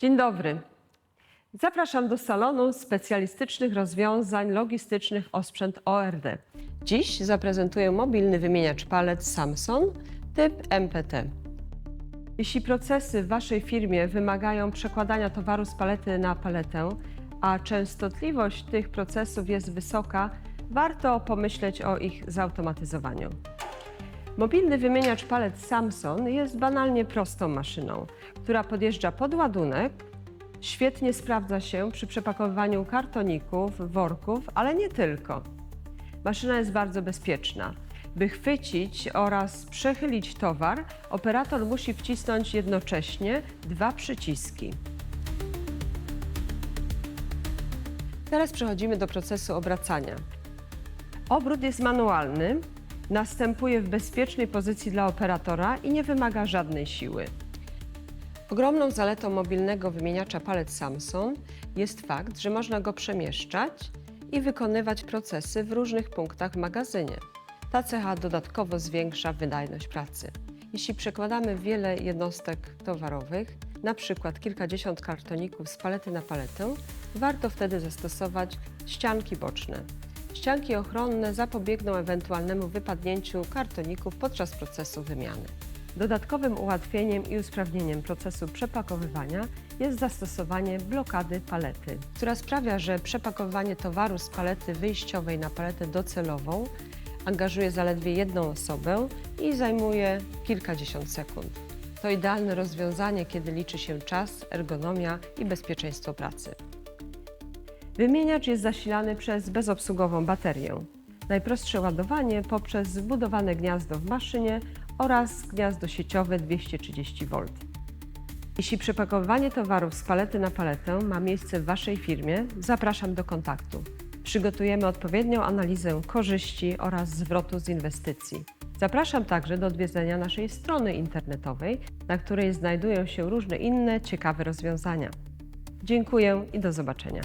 Dzień dobry. Zapraszam do salonu specjalistycznych rozwiązań logistycznych osprzęt ORD. Dziś zaprezentuję mobilny wymieniacz palet Samsung typ MPT. Jeśli procesy w Waszej firmie wymagają przekładania towaru z palety na paletę, a częstotliwość tych procesów jest wysoka, warto pomyśleć o ich zautomatyzowaniu. Mobilny wymieniacz palet Samsung jest banalnie prostą maszyną, która podjeżdża pod ładunek, świetnie sprawdza się przy przepakowywaniu kartoników, worków, ale nie tylko. Maszyna jest bardzo bezpieczna. By chwycić oraz przechylić towar, operator musi wcisnąć jednocześnie dwa przyciski. Teraz przechodzimy do procesu obracania. Obrót jest manualny, następuje w bezpiecznej pozycji dla operatora i nie wymaga żadnej siły. Ogromną zaletą mobilnego wymieniacza palet Samsung jest fakt, że można go przemieszczać i wykonywać procesy w różnych punktach w magazynie. Ta cecha dodatkowo zwiększa wydajność pracy. Jeśli przekładamy wiele jednostek towarowych, na przykład kilkadziesiąt kartoników z palety na paletę, warto wtedy zastosować ścianki boczne. Ścianki ochronne zapobiegną ewentualnemu wypadnięciu kartoników podczas procesu wymiany. Dodatkowym ułatwieniem i usprawnieniem procesu przepakowywania jest zastosowanie blokady palety, która sprawia, że przepakowywanie towaru z palety wyjściowej na paletę docelową angażuje zaledwie jedną osobę i zajmuje kilkadziesiąt sekund. To idealne rozwiązanie, kiedy liczy się czas, ergonomia i bezpieczeństwo pracy. Wymieniacz jest zasilany przez bezobsługową baterię. Najprostsze ładowanie poprzez zbudowane gniazdo w maszynie oraz gniazdo sieciowe 230 V. Jeśli przepakowywanie towarów z palety na paletę ma miejsce w Waszej firmie, zapraszam do kontaktu. Przygotujemy odpowiednią analizę korzyści oraz zwrotu z inwestycji. Zapraszam także do odwiedzenia naszej strony internetowej, na której znajdują się różne inne ciekawe rozwiązania. Dziękuję i do zobaczenia.